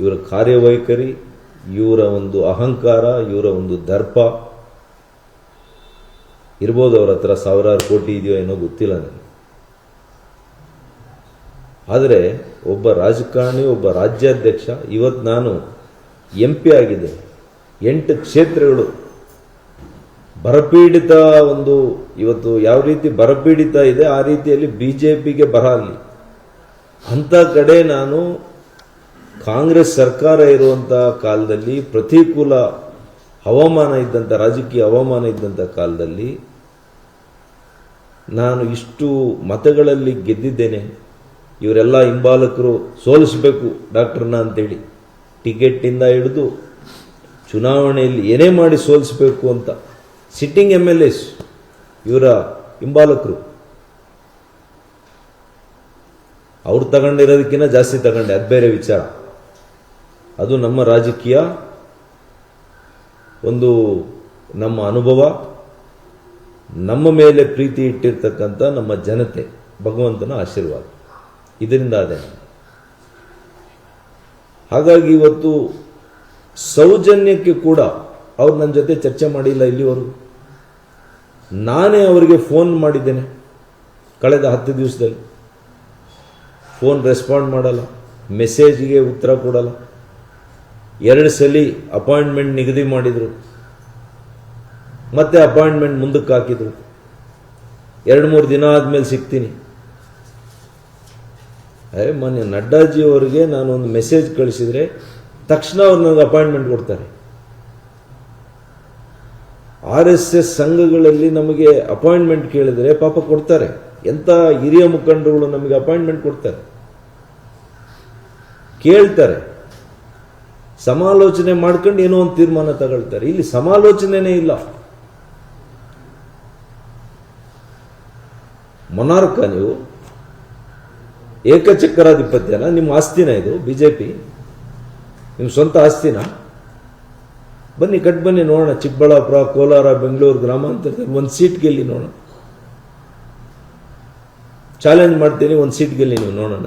ಇವರ ಕಾರ್ಯವೈಖರಿ, ಇವರ ಒಂದು ಅಹಂಕಾರ, ಇವರ ಒಂದು ದರ್ಪ. ಇರ್ಬೋದು ಅವರ ಹತ್ರ ಸಾವಿರಾರು ಕೋಟಿ ಇದೆಯೋ ಏನೋ ಗೊತ್ತಿಲ್ಲ ನನಗೆ. ಆದರೆ ಒಬ್ಬ ರಾಜಕಾರಣಿ, ಒಬ್ಬ ರಾಜ್ಯಾಧ್ಯಕ್ಷ ಇವತ್ತು ನಾನು ಎಂ ಪಿ ಆಗಿದೆ ಎಂಟು ಕ್ಷೇತ್ರಗಳು. ಬರಪೀಡಿತ ಒಂದು, ಇವತ್ತು ಯಾವ ರೀತಿ ಬರಪೀಡಿತ ಇದೆ, ಆ ರೀತಿಯಲ್ಲಿ ಬಿ ಜೆ ಪಿಗೆ ಬರ ಅಲ್ಲಿ ಅಂಥ ಕಡೆ ನಾನು ಕಾಂಗ್ರೆಸ್ ಸರ್ಕಾರ ಇರುವಂಥ ಕಾಲದಲ್ಲಿ ಪ್ರತಿಕೂಲ ಹವಾಮಾನ ಇದ್ದಂಥ ರಾಜಕೀಯ ಹವಾಮಾನ ಇದ್ದಂಥ ಕಾಲದಲ್ಲಿ ನಾನು ಇಷ್ಟು ಮತಗಳಲ್ಲಿ ಗೆದ್ದಿದ್ದೇನೆ. ಇವರೆಲ್ಲ ಹಿಂಬಾಲಕರು ಸೋಲಿಸಬೇಕು ಡಾಕ್ಟರ್ನ ಅಂತೇಳಿ. ಟಿಕೆಟಿಂದ ಹಿಡಿದು ಚುನಾವಣೆಯಲ್ಲಿ ಏನೇ ಮಾಡಿ ಸೋಲಿಸಬೇಕು ಅಂತ. ಸಿಟ್ಟಿಂಗ್ ಎಂ ಎಲ್ ಎಸ್, ಇವರ ಹಿಂಬಾಲಕರು. ಅವ್ರು ತಗೊಂಡಿರೋದಕ್ಕಿಂತ ಜಾಸ್ತಿ ತಗೊಂಡೆ, ಅದು ಬೇರೆ ವಿಚಾರ. ಅದು ನಮ್ಮ ರಾಜಕೀಯ, ಒಂದು ನಮ್ಮ ಅನುಭವ, ನಮ್ಮ ಮೇಲೆ ಪ್ರೀತಿ ಇಟ್ಟಿರ್ತಕ್ಕಂಥ ನಮ್ಮ ಜನತೆ, ಭಗವಂತನ ಆಶೀರ್ವಾದ. ಇದರಿಂದ ಅದೇ. ಹಾಗಾಗಿ ಇವತ್ತು ಸೌಜನ್ಯಕ್ಕೆ ಕೂಡ ಅವ್ರು ನನ್ನ ಜೊತೆ ಚರ್ಚೆ ಮಾಡಿಲ್ಲ ಇಲ್ಲಿವರು ನಾನೇ ಅವರಿಗೆ ಫೋನ್ ಮಾಡಿದ್ದೇನೆ ಕಳೆದ ಹತ್ತು ದಿವಸದಲ್ಲಿ. ಫೋನ್ ರೆಸ್ಪಾಂಡ್ ಮಾಡಲ್ಲ, ಮೆಸೇಜ್ಗೆ ಉತ್ತರ ಕೊಡಲ್ಲ. ಎರಡು ಸಲ ಅಪಾಯಿಂಟ್ಮೆಂಟ್ ನಿಗದಿ ಮಾಡಿದರು. ಮತ್ತೆ ಅಪಾಯಿಂಟ್ಮೆಂಟ್ ಮುಂದಕ್ಕೆ ಹಾಕಿದರು. ಎರಡು ಮೂರು ದಿನ ಆದಮೇಲೆ ಸಿಗ್ತೀನಿ. ಏ, ಮೊನ್ನೆ ನಡ್ಡಾಜಿ ಅವರಿಗೆ ಒಂದು ಮೆಸೇಜ್ ಕಳಿಸಿದರೆ ತಕ್ಷಣ ಅವ್ರು ನನಗೆ ಅಪಾಯಿಂಟ್ಮೆಂಟ್ ಕೊಡ್ತಾರೆ. ಆರ್ ಎಸ್ ಎಸ್ ಸಂಘಗಳಲ್ಲಿ ನಮಗೆ ಅಪಾಯಿಂಟ್ಮೆಂಟ್ ಕೇಳಿದರೆ ಪಾಪ ಕೊಡ್ತಾರೆ. ಎಂಥ ಹಿರಿಯ ಮುಖಂಡರುಗಳು ನಮಗೆ ಅಪಾಯಿಂಟ್ಮೆಂಟ್ ಕೊಡ್ತಾರೆ. ಕೇಳ್ತಾರೆ. ಸಮಾಲೋಚನೆ ಮಾಡ್ಕೊಂಡು ಏನೋ ಒಂದು ತೀರ್ಮಾನ ತಗೊಳ್ತಾರೆ. ಇಲ್ಲಿ ಸಮಾಲೋಚನೆನೇ ಇಲ್ಲ. ಮೊನಾರ್ಕ ನೀವು ಏಕಚಕ್ರಾಧಿಪತ್ಯನ, ನಿಮ್ಮ ಆಸ್ತಿನ ಇದು, ಬಿಜೆಪಿ. ನಿಮ್ಮ ಸ್ವಂತ ಆಸ್ತಿನ. ಬನ್ನಿ, ಕಟ್ ಬನ್ನಿ, ನೋಡೋಣ. ಚಿಕ್ಕಬಳ್ಳಾಪುರ, ಕೋಲಾರ, ಬೆಂಗಳೂರು ಗ್ರಾಮಾಂತರ ಒಂದು ಸೀಟ್ ಗೆಲ್ಲಿ ನೋಡೋಣ. ಚಾಲೆಂಜ್ ಮಾಡ್ತೀನಿ, ಒಂದು ಸೀಟ್ ಗೆಲ್ಲಿ ನೀವು ನೋಡೋಣ.